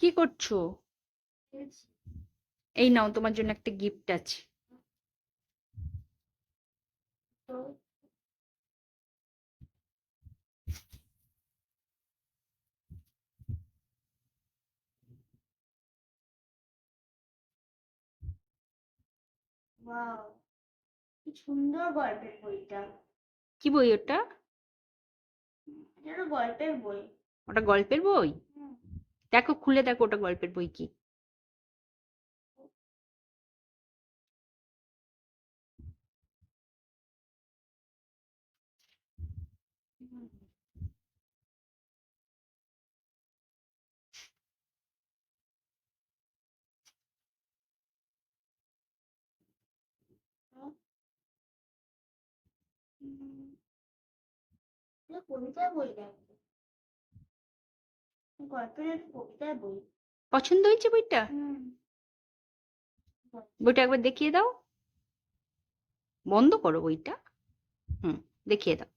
কি করছ? এই নাও তোমার জন্য একটা গিফট আছে। কি সুন্দর গল্পের বইটা। কি বই ওটা? গল্পের বই। ওটা গল্পের বই। দেখো খুলে দেখো ওটা গল্পের বই কি বই দেখো গল্পের কবিতার বই পছন্দ হয়েছে বইটা? বইটা একবার দেখিয়ে দাও। বন্ধ করো বইটা। হুম দেখিয়ে দাও।